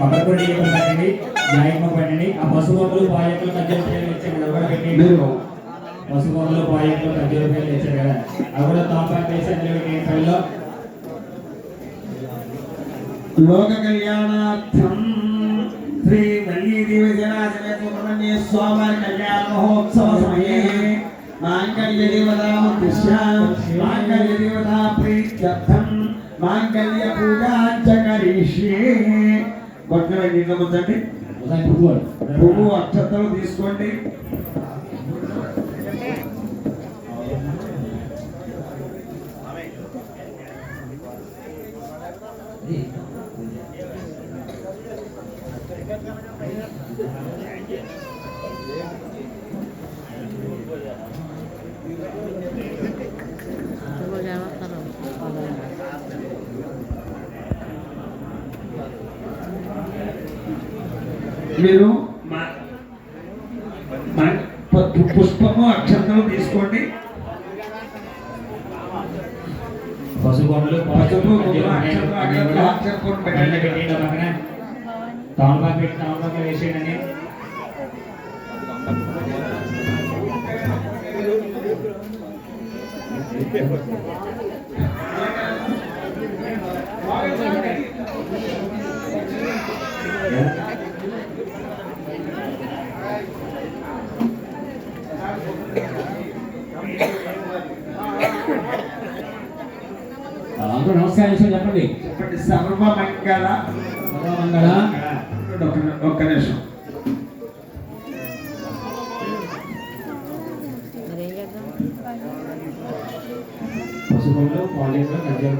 పక్కకూడి పండండి న్యాయమ్మ పండండి ఆ పసుబొమ్మలు పాయకులు మధ్య రూపాయలు ఇచ్చాను కదా కూడా పెట్టి పసుబొమ్మలు పాయకులు మధ్య రూపాయలు కదా. అవి కూడా తాపాటు లోక కళ్యాణార్థం శ్రీ మల్లీదేవి జనాశమేత్వమన్య స్వామి కళ్యాణ మహోత్సవ సమయే మాంగళ్య దేవతా ఉద్దేశ్య మాంగళ్య దేవతా ప్రీత్యర్థం మాంగళ్య పూజాంచ కరిష్యే కొట్టిన నీళ్ళు ఒకసారి పువ్వు అక్షతలు తీసుకోండి. మీరు మా- మా- పు- పుష్పము అక్షతలు తీసుకోండి. పసుపు, కూడా అక్షతలు పైన పెట్టండి. పెట్టేయండి ఆ పక్కన తమలపాకు పెట్టి తమలపాకు వేసేయండి అందరూ నమస్కారం చేసి చెప్పండి. చెప్పండి. సర్వమంగళ సర్వమంగళ ఒక్క నిమిషం.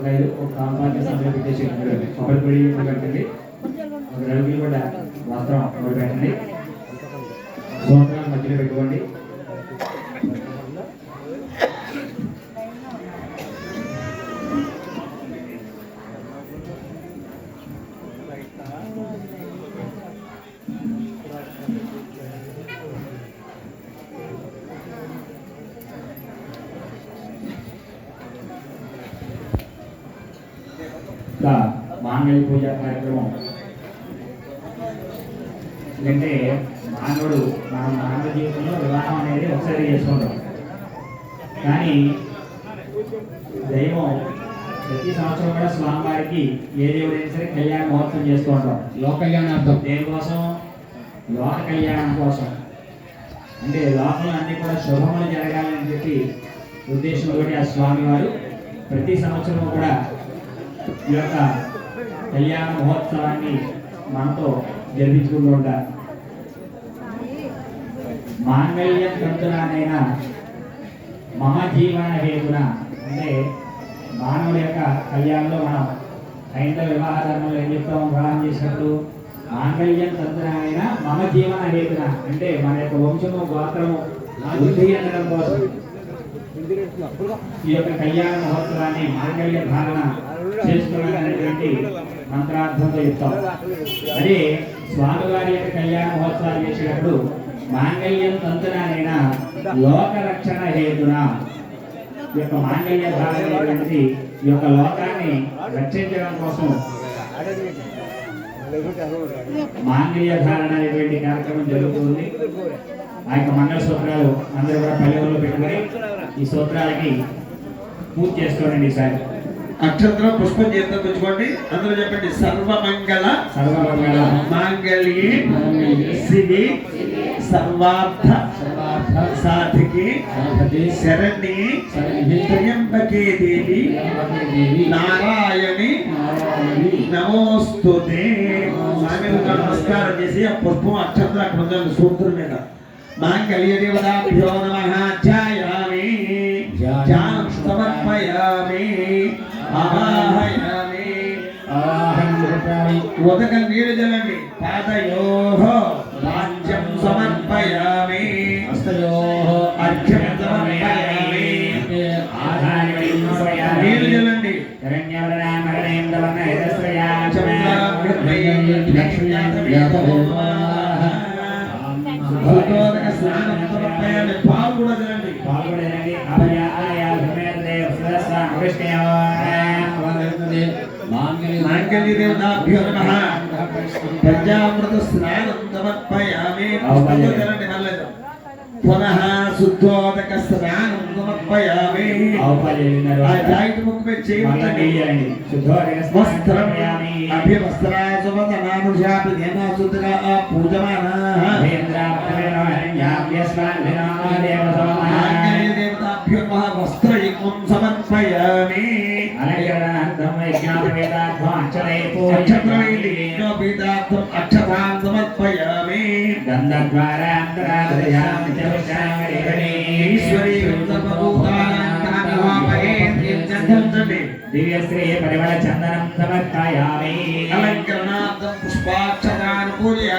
కాయలు ఒక అందులో పెట్టేసేయండి. కొబ్బరి పొడి పెట్టండి. నలుగురు కూడా వస్త్రం పెట్టండి. మధ్యలో పెట్టుకోండి. మాంగళ్య పూజ కార్యక్రమం. ఎందుకంటే మానవుడు మన మానవ జీవితంలో వివాహం అనేది ఒకసారి చేసుకుంటాం. కానీ దైవం ప్రతి సంవత్సరం కూడా స్వామివారికి ఏ దేవుడైనా సరే కళ్యాణ మహోత్సవం చేస్తూ ఉంటాం. లోక కళ్యాణార్థం. దేనికోసం లోక కళ్యాణం కోసం. అంటే లోకంలో అన్ని కూడా శుభములు జరగాలని చెప్పి ఉద్దేశంతో ఆ స్వామివారు ప్రతి సంవత్సరం కూడా ఈ యొక్క కళ్యాణ మహోత్సవాన్ని మనతో జరిపించుకుంటూ ఉంటారు. మాంగళ్యం తంతునానైనా మహాజీవన హేతున అంటే మానవుల యొక్క కళ్యాణంలో మనం హైందవ వివాహ ధర్మంలో ఏం చెప్తాం వివాహం చేసినప్పుడు మాంగళ్యం తంత్రమైన మమ జీవన హేతున అంటే మన యొక్క వంశము గోత్రము వృద్ధి చెందడం కోసం. ఈ యొక్క కళ్యాణ మహోత్సవాన్ని మాంగళ్య భావన చేసుకున్నటువంటి మంత్రార్థంతో చెప్తాం. అదే స్వామివారి యొక్క కళ్యాణ మహోత్సవాలు చేసేటప్పుడు మాంగళ్యం తంతునైనా లోక రక్షణ హేతున ఈ యొక్క మాంగళ్య ధారణ ఈ యొక్క లోకాన్ని రక్షించడం కోసం మాంగళ్య ధారణ అనేటువంటి కార్యక్రమం జరుగుతుంది. ఆ యొక్క మంగళ సూత్రాలు అందరూ కూడా పల్లెల్లో పెట్టుకొని ఈ సూత్రాలకి పూర్తి చేసుకోండి ఈసారి. అక్షంతరం పుష్పం చేతితో పుచ్చుకోండి అందులో చెప్పండి సర్వమంగళ సర్వమంగళ మాంగళ్యే శివి సర్వార్థ సాధికి శరణ్యే త్రయంబకే దేవి నారాయణి నమోస్తుతే స్వామి నమస్కారం చేసి ఆ పుష్పం అక్షంతరం అక్కడ ఉందండి సూత్రం మీద. మాంగళ్య దేవతాభ్యో నమ ఉదక నీళ్ళు జలండి పాదయోః రాజ్యం సమర్పయామి. హస్తయోః అర్ఘ్యం సమర్పయామి. నీళ్ళు జలండి భూతోదక స్నానం సమర్పయామి. పాలు కూడా జలండి మాంగళ్య దేవతాభ్యో నమ. పంచామృత స్నానం సమర్పయామి పునః శుద్ధోదక స్నానం సమర్పయామి జాయింట్ ముక్కు మీద చేయండి వస్త్రం అభ్యవస్త్రాసువదనానుషాపి ధేమాసుతుగా పూజమానా అక్షత్రవైలింగోపీతార్థం అక్షతాం సమర్పయామి. ఈశ్వరీ దివ్యశ్రీ పరిమళ చందనం సమర్పయామి. అలంకరణార్థం పుష్పాక్షతాన్ పూజయామి